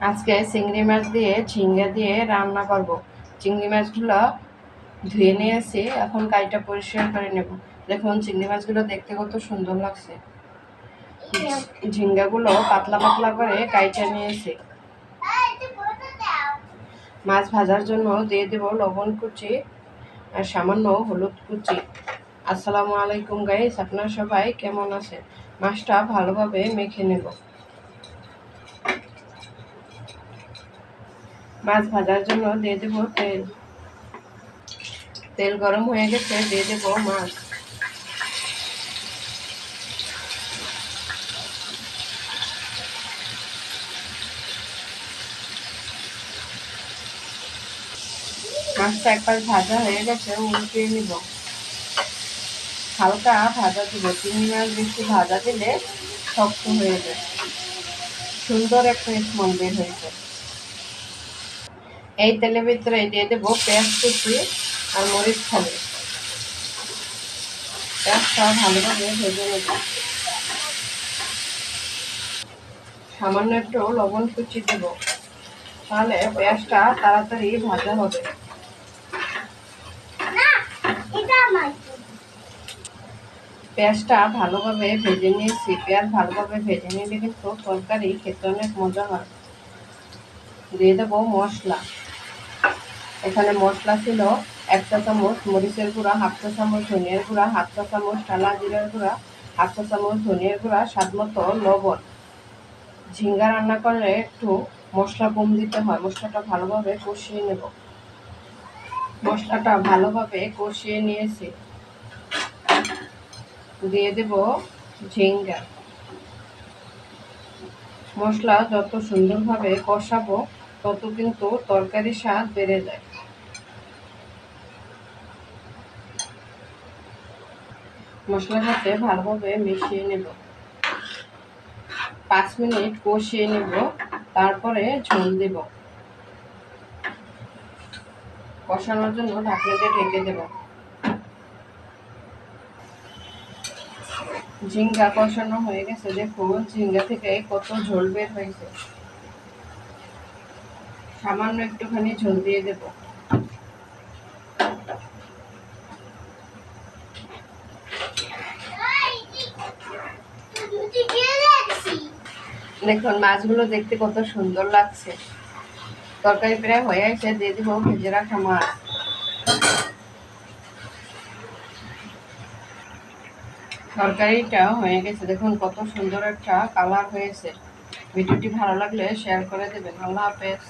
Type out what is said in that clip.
আজকে চিংড়ি মাছ দিয়ে ঝিঙ্গা দিয়ে রান্না করব। চিংড়ি মাছগুলো ধুয়ে নিয়েছি, এখন কাইটা পরিষ্কার করে নেব। দেখুন, চিংড়ি মাছগুলো দেখতে কত সুন্দর লাগছে। ঝিঙ্গাগুলো পাতলা পাতলা করে কাইটা নিয়েছি। মাছ ভাজার জন্য দিয়ে দেব লবণ কুচি আর সামান্য হলুদ কুচি। আসসালামু আলাইকুম গাইস আপনারা সবাই কেমন আছেন? মাছটা ভালোভাবে মেখে নেব। মাছ ভাজার জন্য দিয়ে দেবো তেল। তেল গরম হয়ে গেছে, দিয়ে দেবো মাছ। মাছটা একবার ভাজা হয়ে গেছে, উল্টিয়ে নিব। হালকা ভাজা দিব, চিংড়ি মাছ বেশি ভাজা দিলে শক্ত হয়ে যায়। সুন্দর একটা স্মল বের হয়েছে এই তেলের ভিতরে দিয়ে দেবো পেঁয়াজ কুচি আর মরিচ খাবে পেঁয়াজটা ভালোভাবে ভেজে নেব। সামান্য একটু লবণ কুচি দেব। তাহলে পেঁয়াজটা তাড়াতাড়ি ভাজা হবে। পেঁয়াজটা ভালোভাবে ভেজে নিয়েছি। পেঁয়াজ ভালোভাবে ভেজে নিলে কিন্তু তরকারি খেতে অনেক মজা হয়। দিয়ে দেবো মশলা। এখানে মশলা ছিল, এক চা চামচ মরিচের গুঁড়া, হাফ চা চামচ ধনিয়ার গুঁড়া, হাফ চা চামচ টালা জিরার গুঁড়া, হাফ চা চামচ ধনিয়ার গুঁড়া, স্বাদ মতো লবণ। ঝিঙ্গা রান্না করলে একটু মশলা কম দিতে হয়, মশলাটা ভালোভাবে কষিয়ে নেব। মশলাটা ভালোভাবে কষিয়ে নিয়েছি। দিয়ে দেব ঝিঙ্গা। মশলা যত সুন্দরভাবে কষাবো, তত কিন্তু তরকারির স্বাদ বেড়ে যায়। মশলার সাথে ভালোভাবে মিশিয়ে নেব। পাঁচ মিনিট কষিয়ে নেব, তারপরে ঝোল দেব। কষানোর জন্য ঢাকনা দিয়ে ঢেকে দেব। ঝিঙ্গা কষানো হয়ে গেছে, দেখুন ঝিঙ্গা থেকে কত ঝোল বের হয়েছে। সামান্য একটুখানি ঝোল দিয়ে দেব। দেখুন, মাছগুলো দেখতে কত সুন্দর লাগছে। তরকারি প্রায় হয়ে আসে, দিয়ে দিব ভেজে রাখা মাছ। তরকারিটা হয়ে গেছে, দেখুন কত সুন্দর একটা কালার হয়েছে। ভিডিওটি ভালো লাগলে শেয়ার করে দেবেন। আল্লাহ হাফেজ।